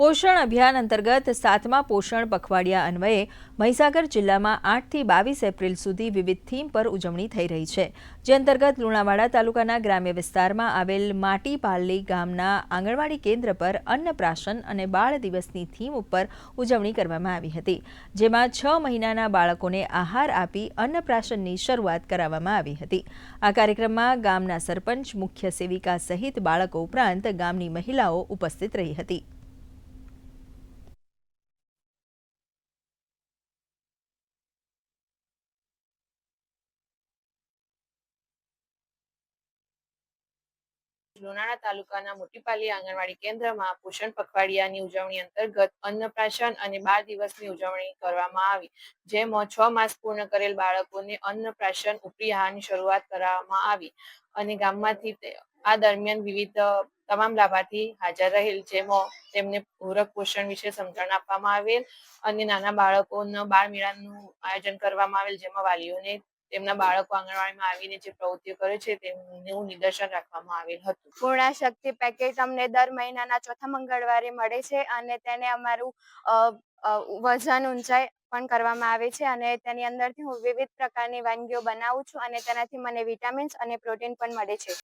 પોષણ અભિયાન અંતર્ગત સાતમા પોષણ પખવાડિયા અન્વયે મહીસાગર જિલ્લામાં આઠથી બાવીસ એપ્રિલ સુધી વિવિધ થીમ પર ઉજવણી થઈ રહી છે. જે અંતર્ગત લુણાવાડા તાલુકાના ગ્રામ્ય વિસ્તારમાં આવેલ માટી પાલલી ગામના આંગણવાડી કેન્દ્ર પર અન્નપ્રાશન અને બાળ દિવસની થીમ ઉપર ઉજવણી કરવામાં આવી હતી, જેમાં છ મહિનાના બાળકોને આહાર આપી અન્નપ્રાશનની શરૂઆત કરાવવામાં આવી હતી. આ કાર્યક્રમમાં ગામના સરપંચ, મુખ્ય સેવિકા સહિત બાળકો ઉપરાંત ગામની મહિલાઓ ઉપસ્થિત રહી હતી. લુણાણા તાલુકાના મોટીપાલી આંગણવાડી કેન્દ્રમાં પોષણ પખવાડિયાની ઉજવણી અંતર્ગત અન્નપ્રાશન અને બાર દિવસની ઉજવણી કરવામાં આવી, જેમાં છ માસ પૂર્ણ કરેલ બાળકોને અન્નપ્રાશન ઉપરી આહારની શરૂઆત કરવામાં આવી અને ગામમાંથી આ દરમિયાન વિવિધ તમામ લાભાર્થી હાજર રહેલ, જેમાં તેમને પૂરક પોષણ વિશે સમજણ આપવામાં આવેલ અને નાના બાળકોના બાળ મેળાનું આયોજન કરવામાં આવેલ, જેમાં વાલીઓને તેમના બાળકો આંગણવાડીમાં આવીને જે પ્રવૃત્તિઓ કરે છે, તેમનું નિદર્શન રાખવામાં આવેલ હતું. પૂર્ણા શક્તિ પેકેટ અમને દર મહિનાના ચોથા મંગળવારે મળે છે અને તેને અમારું વજન ઊંચાઈ પણ કરવામાં આવે છે અને તેની અંદરથી હું વિવિધ પ્રકારની વાનગીઓ બનાવું છું અને તેનાથી મને વિટામિન્સ અને પ્રોટીન પણ મળે છે.